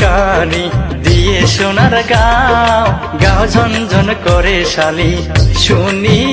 কানি দিয়ে সোনার গাও গাও ঝনঝন করে শালি শুনিয়া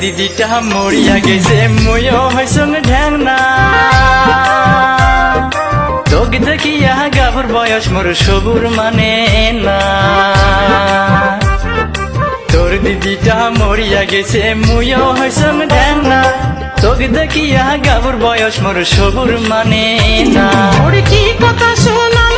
দিদিটা মরিয়া গেছে ময়ও হইসং ঢ্যাং না তোকে দেখিয়া গাবর বয়স মোর সবুর মানে না। তোর দিদিটা মরিয়া গেছে মুয়ও হইসং ঢ্যাং না তোকে দেখিয়া গাবর বয়স মোর সবুর মানে না। ওর কি কথা শোনাল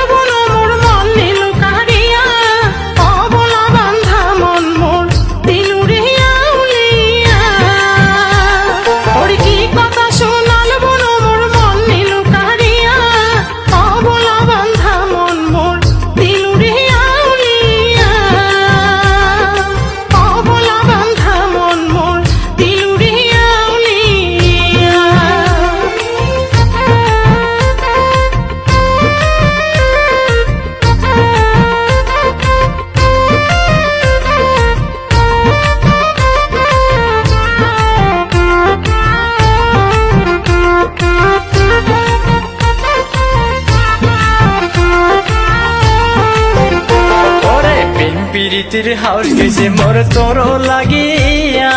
পীড়িতির হাউস গেছে মোর তোর লাগিয়া।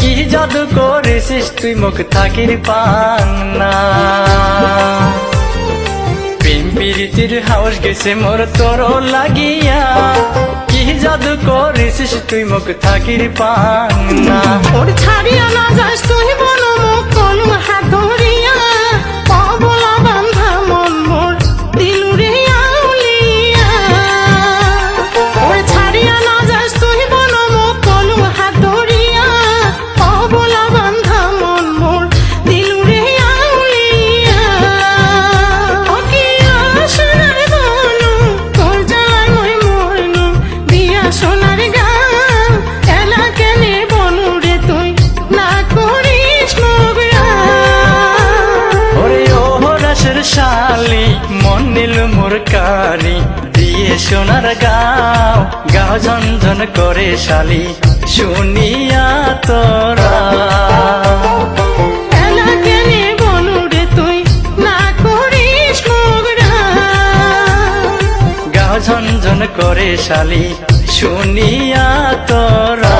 কি জাদু করেছিস তুই মুখ থাকির পান না প্রেম পীড়িতির হাউস গেছে মোর তোর লাগিয়া। কি জাদু করেছিস তুই মুখ থাকির পান না ওর ছাড়িয়া না যাস তুই বন মুখ কলু হাত শালি মন নিল মোর কানি দিয়ে সোনার গাও গাও ঝনঝন করে শালি। শুনিয়া তোরা। ঝনঝন করে শালি। শুনিয়া তোরা।